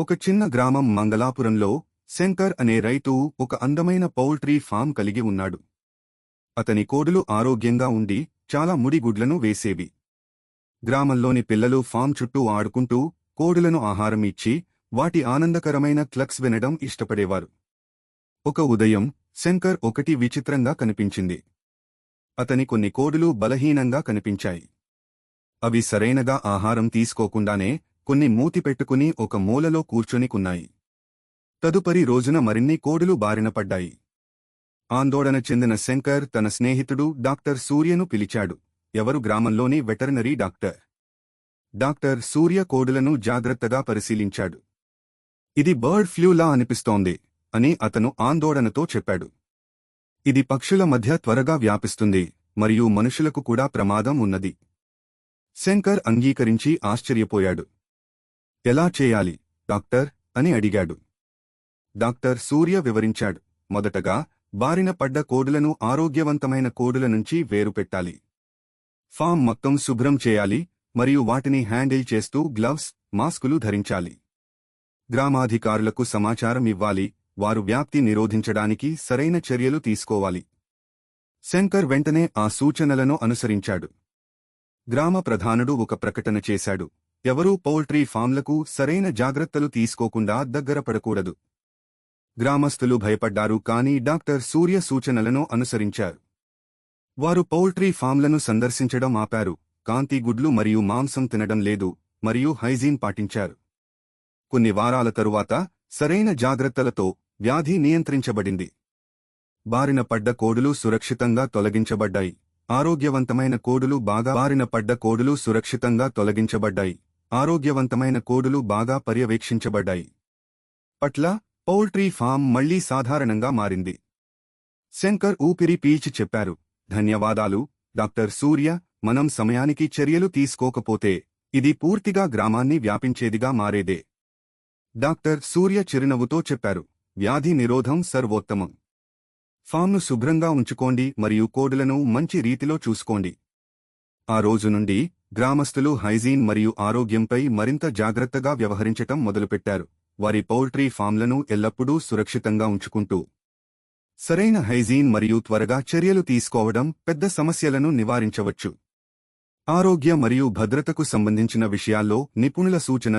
ఒక చిన్న గ్రామం మంగళాపురంలో శంకర్ అనే రైతు ఒక అందమైన పౌల్ట్రీ ఫామ్ కలిగి ఉన్నాడు. అతని కోడులు ఆరోగ్యంగా ఉండి చాలా ముడిగుడ్లను వేసేవి. గ్రామంలోని పిల్లలు ఫామ్ చుట్టూ ఆడుకుంటూ కోడులను ఆహారం ఇచ్చి వాటి ఆనందకరమైన క్లక్స్ వినడం ఇష్టపడేవారు. ఒక ఉదయం శంకర్ ఒకటి విచిత్రంగా కనిపించింది. అతని కొన్ని కోడులు బలహీనంగా కనిపించాయి. అవి సరైనగా ఆహారం తీసుకోకుండానే కొన్ని మూతి పెట్టుకుని ఒక మూలలో కూర్చొనికున్నాయి తదుపరి రోజున మరిన్ని కోడులు బారిన పడ్డాయి. ఆందోళన చెందిన శంకర్ తన స్నేహితుడు డాక్టర్ సూర్యను పిలిచాడు. ఎవరు గ్రామంలోని వెటర్నరీ డాక్టర్? డాక్టర్ సూర్య కోడులను జాగ్రత్తగా పరిశీలించాడు. ఇది బర్డ్ ఫ్లూలా అనిపిస్తోంది అని అతను ఆందోళనతో చెప్పాడు. ఇది పక్షుల మధ్య త్వరగా వ్యాపిస్తుంది మరియు మనుషులకు కూడా ప్రమాదం ఉన్నది. శంకర్ అంగీకరించి ఆశ్చర్యపోయాడు. ఎలా చేయాలి? డాక్టర్ అని అడిగాడు. డాక్టర్ సూర్య వివరించాడు. మొదటగా బారిన పడ్డ కోడులను ఆరోగ్యవంతమైన కోడుల నుంచి వేరుపెట్టాలి ఫామ్ మొత్తం శుభ్రం చేయాలి మరియు వాటిని హ్యాండిల్ చేస్తూ గ్లవ్స్ మాస్కులు ధరించాలి. గ్రామాధికారులకు సమాచారం ఇవ్వాలి. వారు వ్యాప్తి నిరోధించడానికి సరైన చర్యలు తీసుకోవాలి. శంకర్ వెంటనే ఆ సూచనలను అనుసరించాడు. గ్రామ ప్రధానుడు ఒక ప్రకటన చేశాడు. ఎవరూ పౌల్ట్రీ ఫామ్లకు సరైన జాగ్రత్తలు తీసుకోకుండా దగ్గర పడకూడదు. గ్రామస్తులు భయపడ్డారు కానీ డాక్టర్ సూర్య సూచనలను అనుసరించారు. వారు పౌల్ట్రీ ఫామ్లను సందర్శించడం ఆపారు. కాంతి గుడ్లు మరియు మాంసం తినడం లేదు మరియు హైజీన్ పాటించారు. కొన్ని వారాల తరువాత సరైన జాగ్రత్తలతో వ్యాధి నియంత్రించబడింది. బారిన పడ్డ కోడులు సురక్షితంగా తొలగించబడ్డాయి. ఆరోగ్యవంతమైన కోడులు బాగా బారిన పడ్డ కోడులు సురక్షితంగా తొలగించబడ్డాయి. ఆరోగ్యవంతమైన కోడులు బాగా పర్యవేక్షించబడ్డాయి. పట్ల పౌల్ట్రీ ఫామ్ మళ్ళీ సాధారణంగా మారింది. శంకర్ ఊపిరి పీల్చి చెప్పారు ధన్యవాదాలు డాక్టర్ సూర్య మనం సమయానికి చర్యలు తీసుకోకపోతే ఇది పూర్తిగా గ్రామాన్ని వ్యాపించేదిగా మారేదే డాక్టర్ సూర్య చిరునవ్వుతో చెప్పారు వ్యాధి నిరోధం సర్వోత్తమం. ఫామ్ను శుభ్రంగా ఉంచుకోండి మరియు కోడులను మంచి రీతిలో చూసుకోండి. ఆ రోజు నుండి గ్రామస్తులు హైజీన్ మరియు ఆరోగ్యంపై మరింత జాగ్రత్తగా వ్యవహరించటం మొదలుపెట్టారు. వారి పౌల్ట్రీ ఫామ్లను ఎల్లప్పుడూ సురక్షితంగా ఉంచుకుంటూ సరైన హైజీన్ మరియు త్వరగా చర్యలు తీసుకోవడం పెద్ద సమస్యలను నివారించవచ్చు. ఆరోగ్య మరియు భద్రతకు సంబంధించిన విషయాల్లో నిపుణుల సూచన